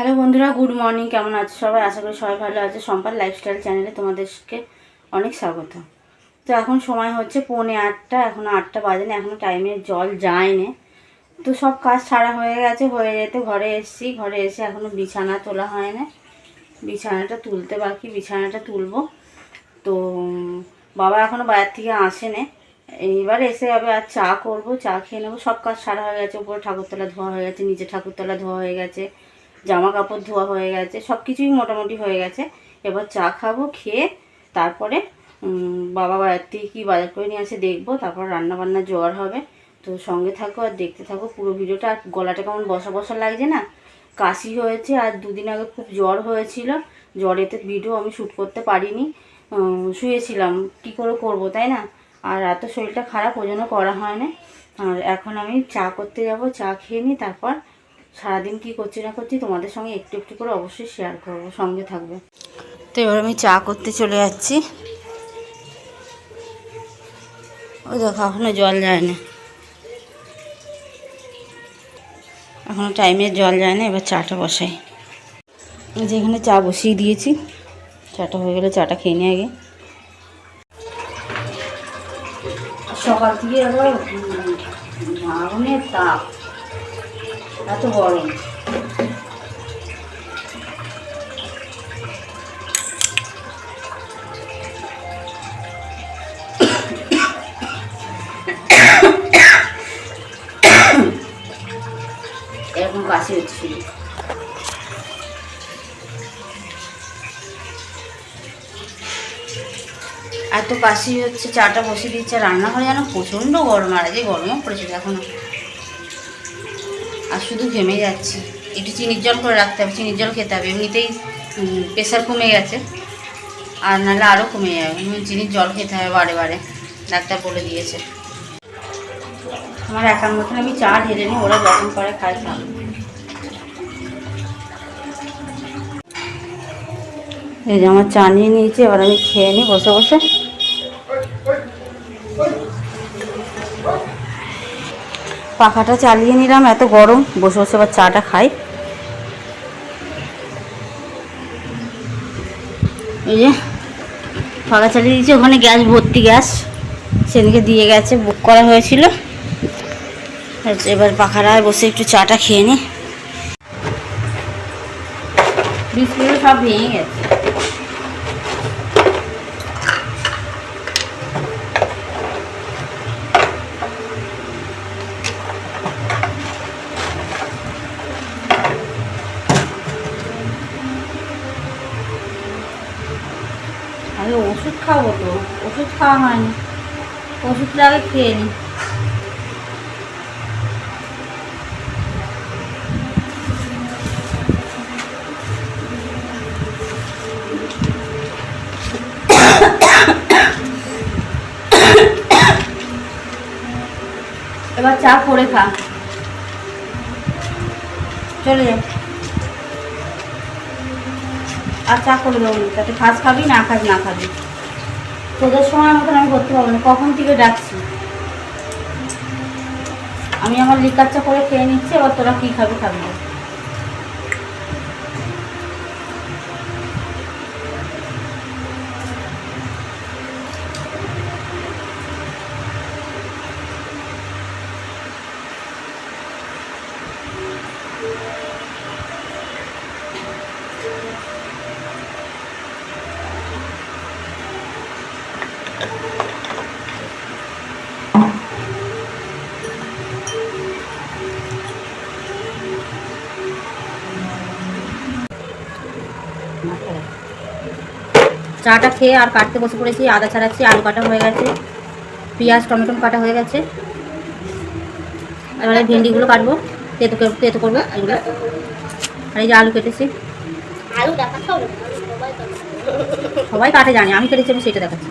Hello বন্ধুরা, good morning, কেমন আছো সবাই? আশা করি সবাই ভালো আছে। সম্পাদ লাইফস্টাইল চ্যানেলে তোমাদেরকে অনেক স্বাগত। তো এখন সময় হচ্ছে পৌনে আটটা এখনও আটটা বাজেনি এখনও টাইমে জল যায়নি। তো সব কাজ ছাড়া হয়ে গেছে, হয়ে যেতে ঘরে এসেছি, ঘরে এসে এখনও বিছানা তোলা হয় না বিছানাটা তুলতে বাকি, বিছানাটা তুলব। তো, বাবা এখনও বাইরে থেকে আসেনি। এইবার এসে যাবে, আর চা করব, চা খেয়ে নেব। সব কাজ সারা হয়ে গেছে, উপরে ঠাকুরতলা ধোয়া হয়ে গেছে, নিচে ঠাকুরতলা ধোয়া হয়ে গেছে। জামা কাপড় ধোয়া হয়ে গেছে সব কিছুই মোটামুটি হয়ে গেছে। এবার চা খাব, খেয়ে তারপরে বাবা বাজার থেকে কী বাজার করে নিয়ে আসে দেখব, তারপর রান্না বান্না জোয়ার হবে। তো সঙ্গে থাকো আর দেখতে থাকো পুরো ভিডিওটা, আর গলাটা কেমন বসা বসা লাগছে না? কাশি হয়েছে, আর দুদিন আগে খুব জ্বর হয়েছিল। জ্বরেতে ভিডিও আমি শ্যুট করতে পারিনি। শুয়েছিলাম, কি করে করব, তাই না? আর এত শরীরটা খারাপ ওই জন্য করা হয় না। আর এখন আমি চা করতে যাব, চা খেয়ে নিই তারপর সারাদিন কি করছি না করছি তোমাদের সঙ্গে একটু একটু করে অবশ্যই শেয়ার করব সঙ্গে থাকবে। তো এবার আমি চা করতে চলে যাচ্ছি। ওই দেখো এখনও জল যায় না এখনও টাইমে জল যায় না এবার চাটা বসাই। যে এখানে চা বসিয়ে দিয়েছি। চাটা হয়ে গেলে চাটা খেয়ে নিয়ে আগে। সকাল থেকে আবার আগুনের তাপ। এত গরম। এরকম কাশি হচ্ছিল এত কাশি হচ্ছে, চাটা বসে দিচ্ছে, রান্নাঘরে যেন প্রচণ্ড গরম, আর যে গরমও পড়েছে এখন আর শুধু ঘেমে যাচ্ছি। একটু চিনির জল করে রাখতে হবে, চিনির জল খেতে হবে। এমনিতেই প্রেশার কমে গেছে। আর নাহলে আরও কমে যাবে। চিনির জল খেতে হবে বারে বারে। ডাক্তার বলে দিয়েছে। আমার একার মতন আমি চা ঢেলে নিই ওরা যখন করে খাই এই যে আমার চা নিয়ে নিয়েছি, এবার আমি খেয়ে নিই বসে বসে। পাখাটা চালিয়ে নিলাম এত গরম। বসে বসে এবার চাটা খাই। এই যে পাখা চালিয়ে দিয়েছি ওখানে গ্যাস ভর্তি গ্যাস। সেদিকে দিয়ে গেছে বুক করা হয়েছিল। আচ্ছা, এবার পাখাটায় বসে একটু চাটা খেয়ে নিই বিস্কুট সব ভেঙে গেছে আরে ওষুধ খাব তো, ওষুধ খাওয়া হয়নি। ওষুধটা আগে খেয়ে নিই এবার চা করে খা। চলে যা। আর চা করে দেবো তাতে খাস খাবি না খাস না খাবি। তোদের সময় মতন আমি করতে পারব না। কখন থেকে ডাকছি? আমি আমার লিকার চা করে খেয়ে নিচ্ছি, এবার তোরা কী খাবি খাবি চাটা খেয়ে আর কাটতে বসে পড়েছি আদা ছাড়াচ্ছি আলু কাটা হয়ে গেছে পেঁয়াজ টমেটো কাটা হয়ে গেছে। এবারে ভেন্ডিগুলো কাটবো তেতো তেতো করব এগুলো। আর এই যে আলু কেটেছি। সবাই কাটে। জানে আমি কেটেছি আমি সেটা দেখাচ্ছি।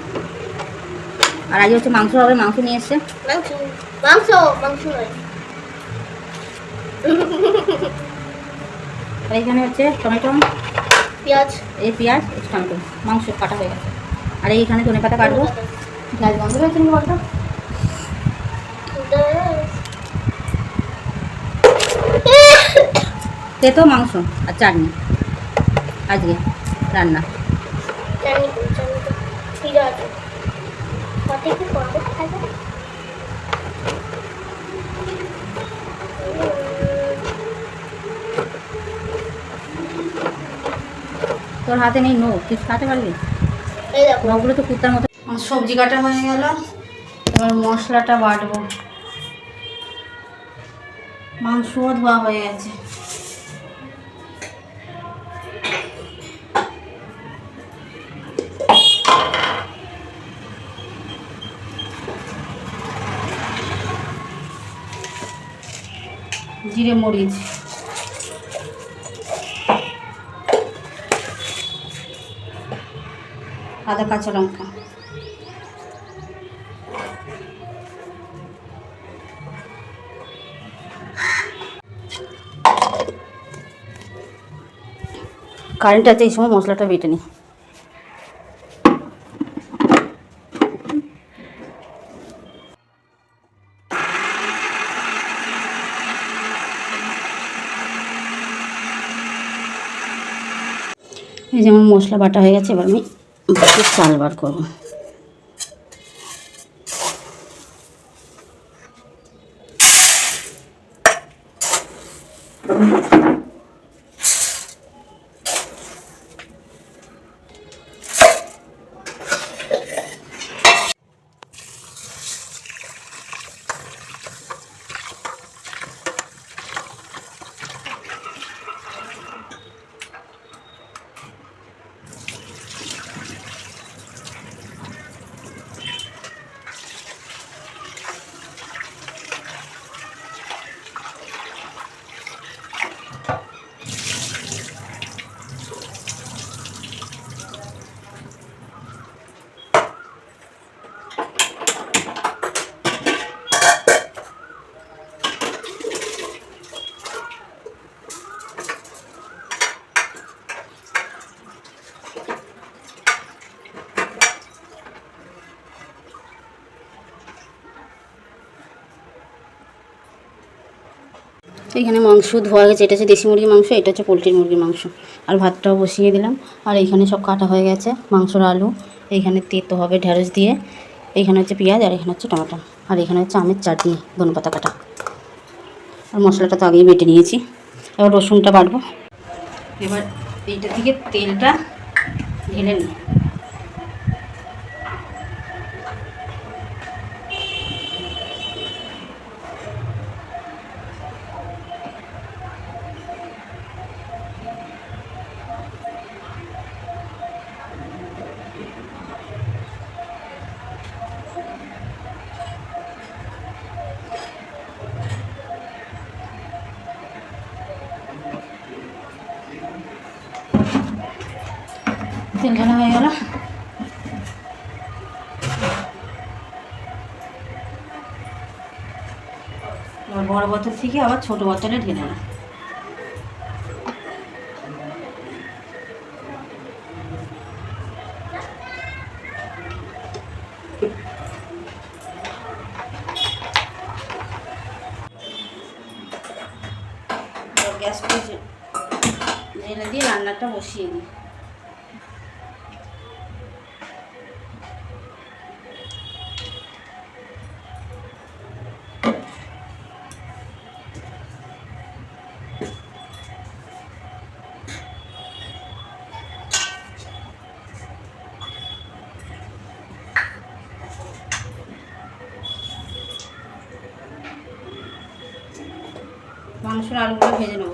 আর আজ হচ্ছে মাংস হবে মাংস নিয়ে এসছে। মাংস মাংস মাংস আর এখানে হচ্ছে টমেটো। পেঁয়াজ এই পেঁয়াজ এই টমেটো মাংস কাটা হয়ে গেছে। আর এইখানে ধনে পাতা কাটবো। গ্যাস বন্ধ হয়েছে নাকি বলতো? ব্যাস। তেতো মাংস আর চাটনি। আজকে রান্না জানি তো জানি তো ফিরে আছে কত কি করবে খাবে তোর হাতে নেই নো তুই খাতে পারবি? নখগুলো তো কুত্তার মতো। সবজি কাটা হয়ে গেল। এবার মশলাটা বাটবো। মাংসও ধোয়া হয়ে গেছে। জিরে মরিচ। আদা, কাঁচা লঙ্কা। কারেন্ট আছে, এই সময় মশলাটা বেটে নিই এই যেমন মশলা বাটা হয়ে গেছে, এবার আমি বাকি চাল বার করব এখানে মাংস ধোয়া গেছে। এটা হচ্ছে দেশি মুরগির মাংস, এটা হচ্ছে পোলট্রির মুরগির মাংস। আর ভাতটাও বসিয়ে দিলাম। আর এইখানে সব কাটা হয়ে গেছে। মাংসর আলু এইখানে তেতো হবে ঢ্যাঁড়স দিয়ে এইখানে হচ্ছে পেঁয়াজ, আর এখানে হচ্ছে টমেটো। আর এখানে হচ্ছে আমের চাটনি, ধনে পাতা কাটা। আর মশলাটা তো আগেই বেটে নিয়েছি। এবার রসুনটা বাটবো। এবার এইটা থেকে তেলটা ঢেলে নিই। তেল ঢালা হয়ে গেল। বড় বোতল থেকে আবার ছোট বোতলে ঢেলে নিই গ্যাসটা জেলে দিয়ে রান্নাটা বসিয়ে দিই। মাংসের আলুগুলো ভেজে নেব।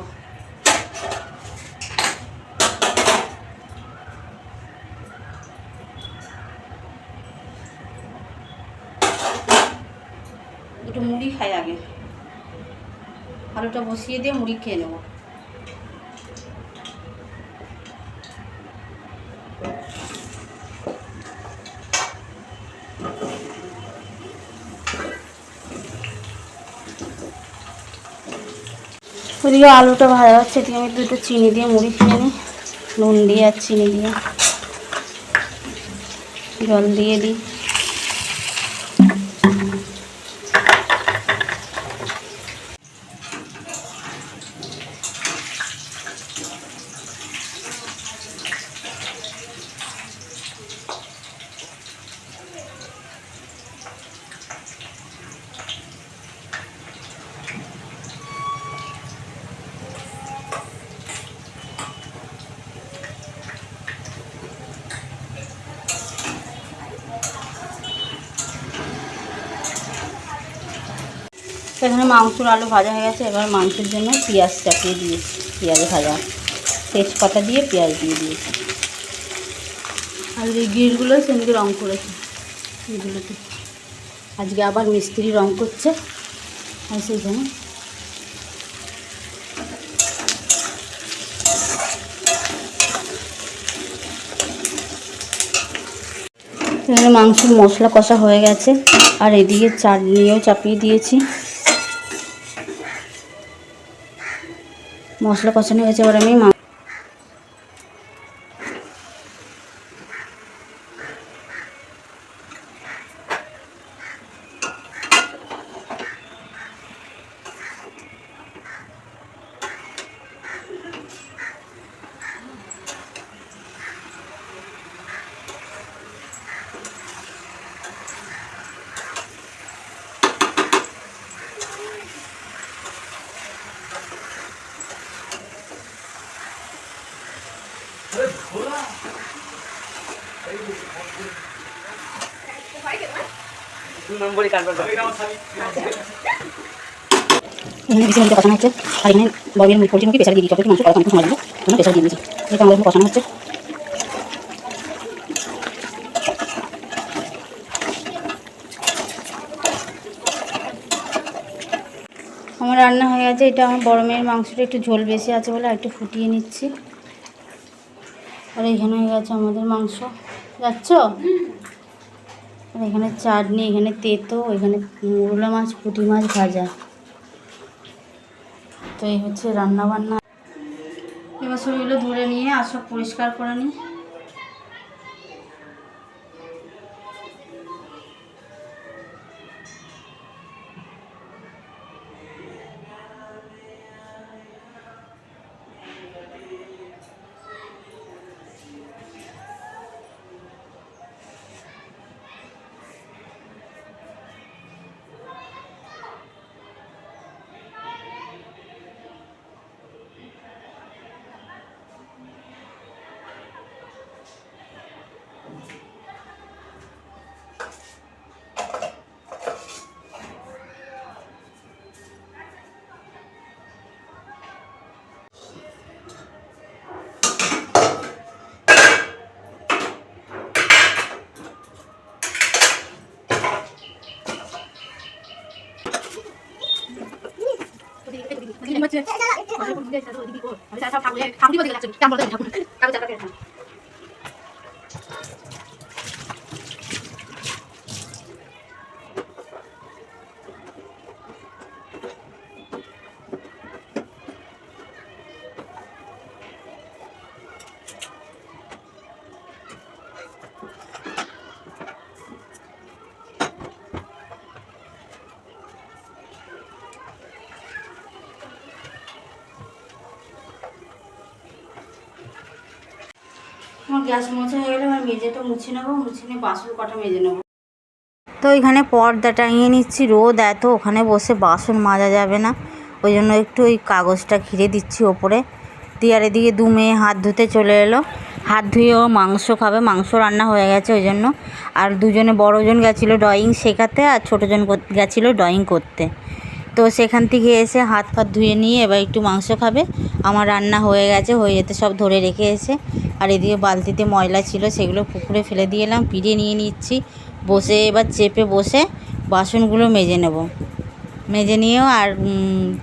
একটু মুড়ি খাই আগে। আলুটা বসিয়ে দিয়ে মুড়ি খেয়ে নেব। ওদিকে আলুটা ভাজা হচ্ছে, এদিকে আমি দুটো চিনি দিয়ে, মুড়ি খেয়ে নিই নুন দিয়ে আর চিনি দিয়ে। জল দিয়ে দিই। এখানে মাংসর আলু ভাজা হয়ে গেছে, এবার মাংসের জন্য পেঁয়াজ চাপিয়ে দিয়েছি। পেঁয়াজ ভাজা। তেজপাতা দিয়ে পেঁয়াজ দিয়ে দিয়েছি। আর এই গিরগুলো সেদিকে রং করেছে, এগুলোতে। আজকে আবার মিস্ত্রি রং করছে। আর সেই জন্য। এখানে মাংসের মশলা কষা হয়ে গেছে। আর এদিকে চাটনিও চাপিয়ে দিয়েছি। মশলা কষানো হয়েছে এবার আমি মুখে প্রেশার প্রেশার আমার রান্না হয়ে গেছে। এটা আমার বড় মেয়ের মাংসটা একটু ঝোল বেশি আছে বলে একটু ফুটিয়ে নিচ্ছি। আর এখানে হয়ে গেছে আমাদের মাংস। যাচ্ছ? আর এখানে চাটনি, এখানে তেতো, এখানে মুরলা মাছ, পুঁটি মাছ ভাজা। তো এই হচ্ছে রান্না বান্না এবার শরীরগুলো ধরে নিয়ে আর সব পরিষ্কার করে নিই। 군대에서 어디 이고 우리 사람 다 우리 강 입어서 그냥 좀 땀벌어 그냥 গ্যাস মোছা হয়ে গেলে আমার মেজেটা মুছে নেব, মুছে নিয়ে বাসন কটা মেজে নেব। তো ওইখানে পর্দা টাঙিয়ে নিচ্ছি, রোদ এত, ওখানে বসে বাসন মাজা যাবে না। ওই জন্য একটু ওই কাগজটা ঘিরে দিচ্ছি ওপরে। দিয়ে আর এদিকে দু মেয়ে হাত ধুতে চলে এলো। হাত ধুয়েও মাংস খাবে, মাংস রান্না হয়ে গেছে ওই জন্য। আর দুজনে বড়জন গেছিল ড্রয়িং শেখাতে, আর ছোটোজন গেছিল ড্রয়িং করতে। তো সেখান থেকে এসে হাত ফাত ধুয়ে নিয়ে এবার একটু মাংস খাবে। আমার রান্না হয়ে গেছে, হয়ে যেতে সব ধরে রেখে এসে। আর এদিকে বালতিতে ময়লা ছিল, সেগুলো পুকুরে ফেলে দিয়ে এলাম, পিড়ে নিয়ে নিচ্ছি। বসে এবার চেপে বসে বাসনগুলো মেজে নেব। মেজে নিয়েও আর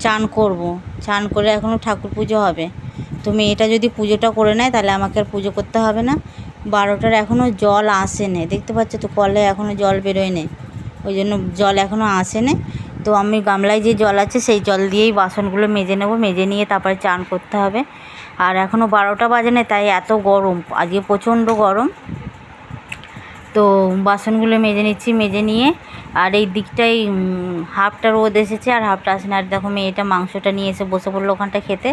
চান করব। চান করে এখনও ঠাকুর পুজো হবে। তো মেয়েটা যদি পুজোটা করে নেয়, তাহলে আমাকে আর পুজো করতে হবে না। বারোটার এখনও জল আসে দেখতে পাচ্ছ তো কলে এখনও জল বেরোয় নে ওই জন্য জল এখনও আসে তো আমি গামলায় যে জল আছে সেই জল দিয়েই বাসনগুলো মেজে নেব, মেজে নিয়ে তারপরে চান করতে হবে। আর এখনও বারোটা বাজে না, তাই এত গরম, আজকে প্রচণ্ড গরম। তো বাসনগুলো মেজে নিচ্ছি, মেজে নিয়ে। আর এই দিকটাই হাফটা রোদ এসেছে আর হাফটা আসে না। আর দেখো মেয়েটা মাংসটা নিয়ে এসে বসে পড়ল ওখানটা খেতে।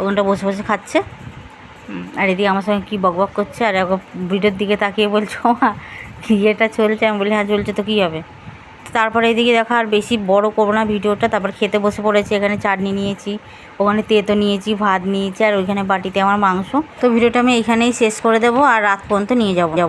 ওখানটা বসে বসে খাচ্ছে। আর এদিকে আমার সঙ্গে কী বকবক করছে, আর ভিডিওর দিকে তাকিয়ে বলছো মা কি এটা চলছে? আমি বলি হ্যাঁ চলছে, তো কী হবে? তারপরে এদিকে দেখা আর বেশি বড় করব না ভিডিওটা। তারপর খেতে বসে পড়েছি, এখানে চাটনি নিয়েছি, ওখানে তেতো নিয়েছি, ভাত নিয়েছি, আর ওইখানে বাটিতে আমার মাংস। তো ভিডিওটা আমি এখানেই শেষ করে দেবো, আর রাত পর্যন্ত নিয়ে যাব। যাব